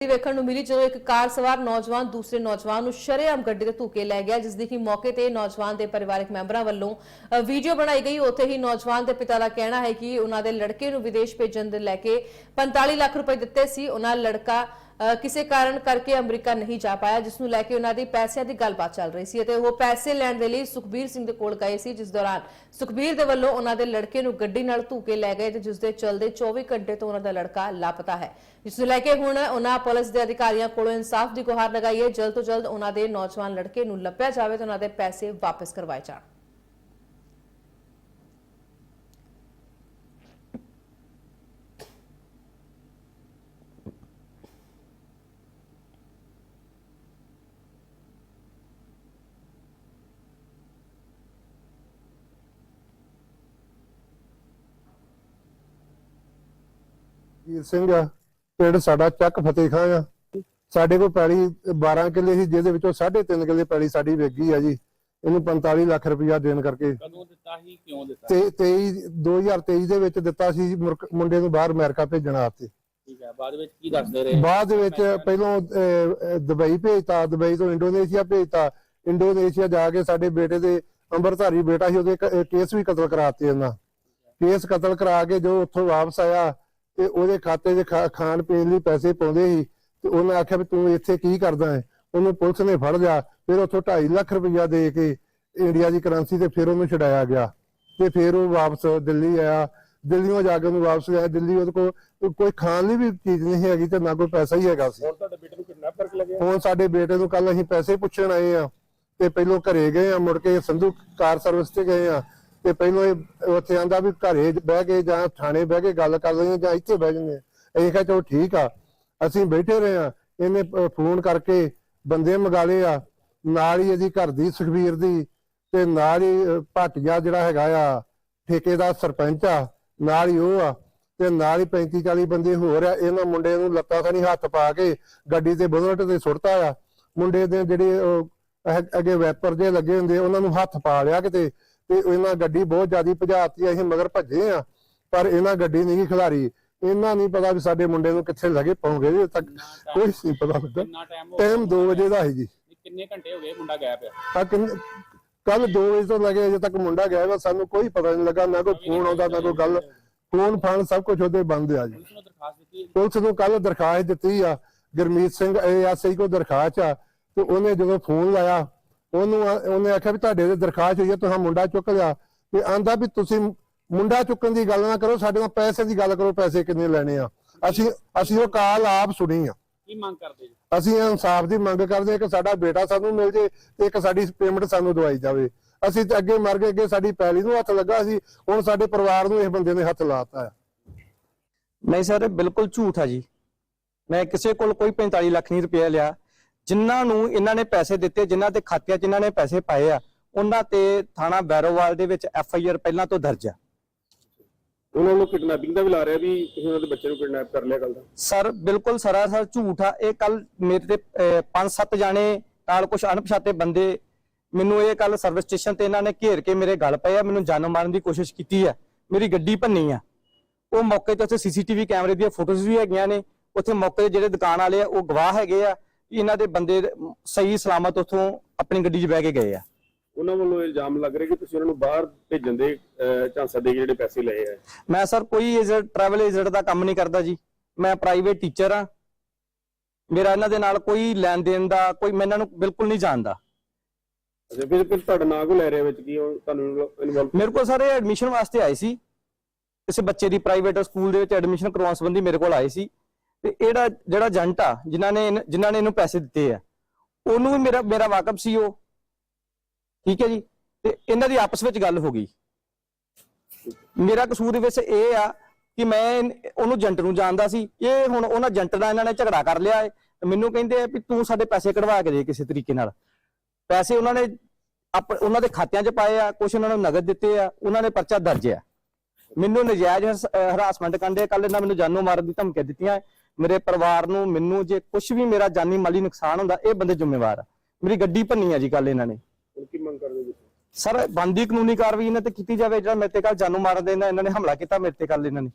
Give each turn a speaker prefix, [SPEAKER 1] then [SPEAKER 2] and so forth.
[SPEAKER 1] ਵੇਖਣ ਨੂੰ ਮਿਲੀ ਜਦੋਂ ਇੱਕ ਕਾਰ ਸਵਾਰ ਨੌਜਵਾਨ ਦੂਸਰੇ ਨੌਜਵਾਨ ਨੂੰ ਸ਼ਰੇਆਮ ਗੱਡੀ ਤੇ ਧੂਕੇ ਲੈ ਗਿਆ ਜਿਸ ਦੀ ਕਿ ਮੌਕੇ ਤੇ ਨੌਜਵਾਨ ਦੇ ਪਰਿਵਾਰਕ ਮੈਂਬਰਾਂ ਵੱਲੋਂ ਵੀਡੀਓ ਬਣਾਈ ਗਈ। ਉੱਥੇ ਹੀ ਨੌਜਵਾਨ ਦੇ ਪਿਤਾ ਦਾ ਕਹਿਣਾ ਹੈ ਕਿ ਉਹਨਾਂ ਦੇ ਲੜਕੇ ਨੂੰ ਵਿਦੇਸ਼ ਭੇਜਣ ਦੇ ਲੈ ਕੇ 45 ਲੱਖ ਰੁਪਏ ਦਿੱਤੇ ਸੀ। ਉਹਨਾਂ ਲੜਕਾ ਕਿਸੇ ਕਾਰਨ ਕਰਕੇ ਅਮਰੀਕਾ ਨਹੀਂ ਜਾ ਪਾਇਆ ਜਿਸ ਨੂੰ ਲੈ ਕੇ ਉਹਨਾਂ ਦੀ ਪੈਸਿਆਂ ਦੀ ਗੱਲਬਾਤ ਚੱਲ ਰਹੀ ਸੀ ਅਤੇ ਉਹ ਪੈਸੇ ਲੈਣ ਦੇ ਲਈ ਸੁਖਬੀਰ ਸਿੰਘ ਦੇ ਕੋਲ ਗਏ ਸੀ, ਜਿਸ ਦੌਰਾਨ ਸੁਖਬੀਰ ਦੇ ਵੱਲੋਂ ਉਹਨਾਂ ਦੇ ਲੜਕੇ ਨੂੰ ਗੱਡੀ ਨਾਲ ਧੂਕੇ ਲੈ ਗਏ ਤੇ ਜਿਸ ਦੇ ਚਲਦੇ 24 ਘੰਟੇ ਤੋਂ ਉਹਨਾਂ ਦਾ ਲੜਕਾ ਲਾਪਤਾ ਹੈ। ਜਿਸ ਨੂੰ ਲੈ ਕੇ ਹੁਣ ਉਹਨਾਂ ਪੁਲਿਸ ਦੇ ਅਧਿਕਾਰੀਆਂ ਕੋਲੋਂ ਇਨਸਾਫ ਦੀ ਗੁਹਾਰ ਲਗਾਈ ਹੈ। ਜਲਦ ਤੋਂ ਜਲਦ ਉਹਨਾਂ ਦੇ ਨੌਜਵਾਨ ਲੜਕੇ ਨੂੰ ਲੱਭਿਆ ਜਾਵੇ ਤੇ ਉਹਨਾਂ ਦੇ ਪੈਸੇ ਵਾਪਸ ਕਰਵਾਏ ਜਾਣ।
[SPEAKER 2] ਜੀਤ ਸਿੰਘ ਆ ਪਿੰਡ ਸਾਡਾ ਚੱਕ ਫਤਿਹ ਖਾਂ ਆ। ਸਾਡੇ ਕੋਲ ਪੈਲੀ 12 ਕਿੱਲੇ ਸੀ ਜਿਹਦੇ ਵਿੱਚੋਂ 3.5 ਕਿੱਲੇ ਪੈਲੀ ਸਾਡੀ ਵਿਕ ਆ ਜੀ। ਇਹਨੂੰ 45 ਲੱਖ ਰੁਪਇਆ ਦੇਣ ਕਰਕੇ।
[SPEAKER 3] ਕਦੋਂ ਦਿੱਤਾ ਸੀ ਕਿਉਂ ਦਿੱਤਾ
[SPEAKER 2] ਤੇ 23 2023 ਦੇ ਵਿੱਚ ਦਿੱਤਾ ਸੀ ਮੁੰਡੇ ਨੂੰ ਬਾਹਰ ਅਮਰੀਕਾ ਭੇਜਣ
[SPEAKER 3] ਠੀਕ ਹੈ ਬਾਅਦ ਵਿੱਚ ਕੀ ਦੱਸਦੇ ਰਹੇ?
[SPEAKER 2] ਬਾਅਦ ਦੇ ਵਿੱਚ ਪਹਿਲੋਂ ਦੁਬਈ ਭੇਜਤਾ ਦੁਬਈ ਤੋਂ ਇੰਡੋਨੇਸ਼ੀਆ ਭੇਜਤਾ। ਇੰਡੋਨੇਸ਼ੀਆ ਜਾ ਕੇ ਸਾਡੇ ਬੇਟੇ ਦੇ ਅੰਮ੍ਰਿਤਧਾਰੀ ਬੇਟਾ ਸੀ ਉਹਦੇ ਕੇਸ ਵੀ ਕਤਲ ਕਰਾਤੇ ਉਹਨਾਂ ਕੇਸ ਕਤਲ ਕਰਾ ਕੇ ਜੋ ਉੱਥੋਂ ਵਾਪਸ ਆਇਆ ਤੇ ਉਹਦੇ ਖਾਤੇ 'ਚ ਖਾਣ ਪੀਣ ਲਈ ਪੈਸੇ ਪਾਉਂਦੇ ਸੀ ਤੇ ਉਹਨੇ ਆਖਿਆ ਵੀ ਤੂੰ ਇੱਥੇ ਕੀ ਕਰਦਾ ਹੈ? ਉਹਨੂੰ ਪੁਲਿਸ ਨੇ ਫੜ ਲਿਆ ਫਿਰ ਉੱਥੋਂ 2.5 ਲੱਖ ਰੁਪਇਆ ਦੇ ਕੇ ਇੰਡੀਆ ਦੀ ਕਰੰਸੀ ਤੇ ਫਿਰ ਉਹਨੂੰ ਛਡਾਇਆ ਗਿਆ। ਤੇ ਫਿਰ ਉਹ ਵਾਪਸ ਦਿੱਲੀ ਆਇਆ। ਦਿੱਲੀੋਂ ਜਾ ਕੇ ਉਹਨੂੰ ਵਾਪਸ ਲਿਆ। ਦਿੱਲੀ ਉਹਦੇ ਕੋਲ ਕੋਈ ਖਾਣ ਲਈ ਵੀ ਚੀਜ਼ ਨਹੀਂ ਹੈਗੀ ਤੇ ਨਾ ਕੋਈ ਪੈਸਾ ਹੀ ਹੈਗਾ ਸੀ।
[SPEAKER 3] ਹੁਣ ਤੁਹਾਡੇ ਬੇਟੇ ਨੂੰ ਕਿਡਨੈਪ ਕਰਕੇ ਲੱਗਿਆ?
[SPEAKER 2] ਹੁਣ ਸਾਡੇ ਬੇਟੇ ਨੂੰ ਕੱਲ ਅਸੀਂ ਪੈਸੇ ਪੁੱਛਣ ਆਏ ਆ ਤੇ ਪਹਿਲੋਂ ਘਰੇ ਗਏ ਆ ਮੁੜ ਕੇ ਸੰਧੂ ਕਾਰ ਸਰਵਿਸ ਤੇ ਗਏ ਆ ਤੇ ਪਹਿਲੋਂ ਇਹ ਉੱਥੇ ਆਂਦਾ ਵੀ ਘਰੇ ਬਹਿ ਕੇ ਜਾਂ ਥਾਣੇ ਬਹਿ ਕੇ ਗੱਲ ਕਰ ਲੈਂਦੇ ਜਾਂ ਇੱਥੇ ਬਹਿ ਜਾਂਦੇ ਆ। ਅਸੀਂ ਕਿਹਾ ਚਲੋ ਠੀਕ ਆ ਅਸੀਂ ਬੈਠੇ ਰਹੇ ਆ ਇਹਨੇ ਫੋਨ ਕਰਕੇ ਬੰਦੇ ਮੰਗਾ ਆ ਨਾਲ ਹੀ ਇਹਦੀ ਘਰ ਦੀ ਸੁਖਵੀਰ ਦੀ ਤੇ ਨਾਲ ਹੀ ਅਹ, ਭਾਟੀਆ ਜਿਹੜਾ ਹੈਗਾ ਆ ਠੇਕੇਦਾਰ ਸਰਪੰਚ ਆ ਨਾਲ ਹੀ ਉਹ ਆ ਤੇ ਨਾਲ ਹੀ 35 40 ਬੰਦੇ ਹੋਰ ਆ ਇਹਨਾਂ ਮੁੰਡੇ ਨੂੰ ਲੱਤਾਂ ਥਾਣੀ ਹੱਥ ਪਾ ਕੇ ਗੱਡੀ ਤੇ ਬੁਲਟ ਤੇ ਸੁੱਟਤਾ ਆ ਮੁੰਡੇ ਦੇ ਜਿਹੜੇ ਅੱਗੇ ਵੈਪਰ ਜੇ ਲੱਗੇ ਹੁੰਦੇ ਉਹਨਾਂ ਨੂੰ ਹੱਥ ਪਾ ਲਿਆ ਕਿਤੇ ਤੇ ਇਹਨਾਂ ਗੱਡੀ ਬਹੁਤ ਜ਼ਿਆਦੀ ਭਜਾਤੀ ਅਸੀਂ ਮਗਰ ਭੱਜੇ ਆ ਪਰ ਇਹਨਾਂ ਗੱਡੀ ਨਹੀਂ ਖਿਲਾਰੀ ਇਹਨਾਂ ਨਹੀਂ ਪਤਾ ਵੀ ਸਾਡੇ ਮੁੰਡੇ ਨੂੰ ਕਿੱਥੇ ਲੱਗੇ ਪਾਉਂਗੇ ਜੀ ਤੱਕ ਕੋਈ ਨਹੀਂ ਪਤਾ ਲੱਗਾ।
[SPEAKER 3] ਕਿੰਨਾ ਟਾਈਮ ਹੋ
[SPEAKER 2] ਟਾਈਮ 2 ਵਜੇ ਦਾ ਹੈ ਜੀ।
[SPEAKER 3] ਕਿੰਨੇ ਘੰਟੇ ਹੋ ਗਏ ਮੁੰਡਾ ਗਾਇਬ ਆ?
[SPEAKER 2] ਆ ਕੱਲ 2 ਵਜੇ ਤੋਂ ਲੱਗੇ ਅਜੇ ਤੱਕ ਮੁੰਡਾ ਗਿਆ ਵਾ ਸਾਨੂੰ ਕੋਈ ਪਤਾ ਨਹੀਂ ਲੱਗਾ ਨਾ ਕੋਈ ਫੋਨ ਆਉਂਦਾ ਨਾ ਕੋਈ ਗੱਲ। ਫੋਨ ਫਾਨ ਸਭ ਕੁਝ ਉਹਦੇ ਬੰਦ ਆ ਜੀ।
[SPEAKER 3] ਪੁਲਿਸ ਨੂੰ
[SPEAKER 2] ਕੱਲ ਦਰਖਾਸਤ ਦਿੱਤੀ ਆ ਗੁਰਮੀਤ ਸਿੰਘ ਐਸਆਈ ਕੋ ਦਰਖਾਸਤ ਆ ਤੇ ਉਹਨੇ ਜਦੋਂ ਫੋਨ ਲਾਇਆ ਉਹਨੂੰ ਆ- ਉਹਨੇ ਆਖਿਆ ਵੀ ਤੁਹਾਡੇ ਤੇ ਦਰਖਾਸਤ ਹੋਈ ਆ ਤੁਸੀਂ ਮੁੰਡਾ ਚੁੱਕ ਲਿਆ। ਤੇ ਆਂਦਾ ਵੀ ਤੁਸੀਂ ਮੁੰਡਾ ਚੁੱਕਣ ਦੀ ਗੱਲ ਨਾ ਕਰੋ ਸਾਡੇ ਨਾਲ ਪੈਸੇ ਦੀ ਗੱਲ ਕਰੋ ਪੈਸੇ ਕਿੰਨੇ ਲੈਣੇ ਆ। ਅਸੀਂ ਅਸੀਂ ਉਹ ਕਾਲ ਆਪ ਸੁਣੀ ਆ।
[SPEAKER 3] ਕੀ ਮੰਗ ਕਰਦੇ ਜੀ?
[SPEAKER 2] ਅਸੀਂ ਇਨਸਾਫ ਦੀ ਮੰਗ ਕਰਦੇ ਹਾਂ ਕਿ ਸਾਡਾ ਬੇਟਾ ਸਾਨੂੰ ਮਿਲ ਜੇ ਤੇ ਇੱਕ ਸਾਡੀ ਪੇਮੈਂਟ ਸਾਨੂੰ ਦਵਾਈ ਜਾਵੇ। ਅਸੀਂ ਤੇ ਅੱਗੇ ਮਰ ਗਏ ਅੱਗੇ ਸਾਡੀ ਪੈਲੀ ਨੂੰ ਹੱਥ ਲੱਗਾ ਸੀ ਹੁਣ ਸਾਡੇ ਪਰਿਵਾਰ ਨੂੰ ਇਸ ਬੰਦੇ ਨੇ ਹੱਥ ਲਾਤਾ ਆ
[SPEAKER 4] ਨਹੀਂ ਸਰ ਇਹ ਬਿਲਕੁਲ ਝੂਠ ਆ ਜੀ। ਮੈਂ ਕਿਸੇ ਕੋਲ ਕੋਈ 45 ਲੱਖ ਨਹੀਂ ਰੁਪਏ ਲਿਆ। ਜਿਨ੍ਹਾਂ ਨੂੰ ਇਹਨਾਂ ਨੇ ਪੈਸੇ ਦਿੱਤੇ ਜਿਨ੍ਹਾਂ ਦੇ ਖਾਤਿਆਂ 'ਚ ਇਹਨਾਂ ਨੇ ਪੈਸੇ ਪਾਏ ਆ ਉਹਨਾਂ ਤੇ ਥਾਣਾ ਬੈਰੋਵਾਲ ਦੇ ਵਿੱਚ ਐਫ ਆਈ ਆਰ ਪਹਿਲਾਂ ਤੋਂ ਦਰਜ ਆ।
[SPEAKER 5] ਉਹਨਾਂ ਨੂੰ ਕਿਡਨੈਪਿੰਗ ਦਾ ਵੀ ਲਾ ਰਿਹਾ ਵੀ ਤੁਸੀਂ ਉਹਨਾਂ ਦੇ ਬੱਚੇ ਨੂੰ ਕਿਡਨੈਪ ਕਰ ਲਿਆ ਕੱਲ ਦਾ?
[SPEAKER 4] ਸਰ ਬਿਲਕੁਲ ਸਰਾਸਰ ਝੂਠ ਆ। ਇਹ ਕੱਲ ਮੇਰੇ ਤੇ ਅਹ, ਪੰਜ ਸੱਤ ਜਾਣੇ ਨਾਲ ਕੁਝ ਅਣਪਛਾਤੇ ਬੰਦੇ ਮੈਨੂੰ ਇਹ ਕੱਲ ਸਰਵਿਸ ਸਟੇਸ਼ਨ ਤੇ ਇਹਨਾਂ ਨੇ ਘੇਰ ਕੇ ਮੇਰੇ ਗਲ ਪਏ ਆ। ਮੈਨੂੰ ਜਾਨੋਂ ਮਾਰਨ ਦੀ ਕੋਸ਼ਿਸ਼ ਕੀਤੀ ਆ। ਮੇਰੀ ਗੱਡੀ ਭੰਨੀ ਆ। ਉਹ ਮੌਕੇ ਤੇ ਉੱਥੇ ਸੀਸੀਟੀਵੀ ਕੈਮਰੇ ਦੀਆਂ ਫੋਟੋਜ਼ ਵੀ ਹੈਗੀਆਂ ਨੇ। ਉੱਥੇ ਮੌਕੇ ਤੇ ਜਿਹੜੇ ਦੁਕਾਨ ਵਾਲੇ ਆ ਉਹ ਗਵਾਹ ਹੈਗੇ ਆ। ਇਹਨਾਂ ਦੇ ਬੰਦੇ ਸਹੀ ਸਲਾਮਤ ਉੱਥੋਂ ਆਪਣੀ ਗੱਡੀ 'ਚ ਬਹਿ ਕੇ ਗਏ ਆ।
[SPEAKER 5] ਉਹਨਾਂ ਵੱਲੋਂ ਇਲਜ਼ਾਮ ਲੱਗ ਰਿਹਾ ਕਿ ਤੁਸੀਂ ਉਹਨਾਂ ਨੂੰ ਬਾਹਰ ਭੇਜਣ ਦੇ ਝਾਂਸਾ ਦੇ ਕੇ ਜਿਹੜੇ ਪੈਸੇ ਲਏ ਆ।
[SPEAKER 4] ਮੈਂ ਸਰ ਕੋਈ ਏਜੰਟ ਟਰੈਵਲ ਏਜੰਟ ਦਾ ਕੰਮ ਨਹੀਂ ਕਰਦਾ ਜੀ। ਮੈਂ ਪ੍ਰਾਈਵੇਟ ਟੀਚਰ ਆ ਮੇਰਾ ਇਹਨਾਂ ਦੇ ਨਾਲ ਕੋਈ ਲੈਣ ਦੇਣ ਦਾ ਕੋਈ ਮੈਂ ਇਹਨਾਂ ਨੂੰ ਬਿਲਕੁਲ ਨਹੀਂ ਜਾਣਦਾ।
[SPEAKER 5] ਅੱਛਾ ਫਿਰ ਫਿਰ ਤੁਹਾਡਾ ਨਾਂ ਕੋ ਲੈ ਰਿਹਾ ਵਿੱਚ? ਕੀ ਉਹ ਤੁਹਾਨੂੰ ਇਨਵੋਲਵ
[SPEAKER 4] ਮੇਰੇ ਕੋਲ ਸਾਰੇ ਐਡਮਿਸ਼ਨ ਵਾਸਤੇ ਆਏ ਸੀ। ਕਿਸੇ ਬੱਚੇ ਦੀ ਪ੍ਰਾਈਵੇਟ ਸਕੂਲ ਦੇ ਵਿੱਚ ਐਡਮਿਸ਼ਨ ਕਰਵਾਉਣ ਸੰਬੰਧੀ ਮੇਰੇ ਕੋਲ ਆਏ ਸੀ। ਤੇ ਇਹੜਾ ਜਿਹੜਾ ਏਜੰਟ ਆ, ਜਿਨ੍ਹਾਂ ਨੇ ਇਹਨ- ਜਿਨ੍ਹਾਂ ਨੇ ਇਹਨੂੰ ਪੈਸੇ ਦਿੱਤੇ ਆ, ਉਹਨੂੰ ਵੀ ਮੇਰਾ ਮੇਰਾ ਵਾਕਫ ਸੀ ਉਹ। ਠੀਕ ਹੈ ਜੀ? ਤੇ ਇਹਨਾਂ ਦੀ ਆਪਸ ਵਿੱਚ ਗੱਲ ਹੋ ਗਈ। ਮੇਰਾ ਕਸੂਰ ਵਿੱਚ ਇਹ ਆ ਕਿ ਮੈਂ ਉਹਨੂੰ ਏਜੰਟ ਨੂੰ ਜਾਣਦਾ ਸੀ। ਇਹ ਹੁਣ ਉਹਨਾਂ ਏਜੰਟ ਦਾ ਇਹਨਾਂ ਨੇ ਝਗੜਾ ਕਰ ਲਿਆ ਹੈ ਮੈਨੂੰ ਕਹਿੰਦੇ ਆ ਵੀ ਤੂੰ ਸਾਡੇ ਪੈਸੇ ਕਢਵਾ ਕੇ ਦੇ ਕਿਸੇ ਤਰੀਕੇ ਨਾਲ। ਪੈਸੇ ਉਹਨਾਂ ਨੇ ਆਪ, ਉਹਨਾਂ ਦੇ ਖਾਤਿਆਂ 'ਚ ਪਾਏ ਆ ਕੁਝ ਉਹਨਾਂ ਨੂੰ ਨਗਦ ਦਿੱਤੇ ਆ, ਉਹਨਾਂ ਨੇ ਪਰਚਾ ਦਰਜ ਆ। ਮੈਨੂੰ ਨਜਾਇਜ਼ ਹਰਾਸਮੈਂਟ ਕਰਦੇ ਕੱਲ ਇਹਨਾਂ ਮੈਨੂੰ ਜਾਨੋਂ ਮਾਰਨ ਦੀ ਧਮਕੀਆਂ ਦਿੱਤੀਆਂ ਮੇਰੇ ਪਰਿਵਾਰ ਨੂੰ ਮੈਨੂੰ ਜੇ ਕੁਝ ਵੀ ਮੇਰਾ ਜਾਨੀ ਮਾਲੀ ਨੁਕਸਾਨ ਹੁੰਦਾ ਇਹ ਬੰਦੇ ਜ਼ਿੰਮੇਵਾਰ ਆ। ਮੇਰੀ ਗੱਡੀ ਭੰਨੀ ਆ ਜੀ ਕੱਲ ਇਹਨਾਂ ਨੇ।
[SPEAKER 5] ਹੁਣ ਕੀ ਮੰਗ ਕਰਦੇ ਤੁਸੀਂ?
[SPEAKER 4] ਸਰ ਬੰਦੀ ਕਾਨੂੰਨੀ ਕਾਰਵਾਈ ਇਹਨਾਂ ਤੇ ਕੀਤੀ ਜਾਵੇ ਜਿਹੜਾ ਮੇਰੇ ਤੇ ਕੱਲ ਜਾਨੋਂ ਮਾਰਨ ਦੇ ਇਹਨਾਂ ਨੇ ਹਮਲਾ ਕੀਤਾ ਮੇਰੇ ਤੇ ਕੱਲ ਇਹਨਾਂ ਨੇ।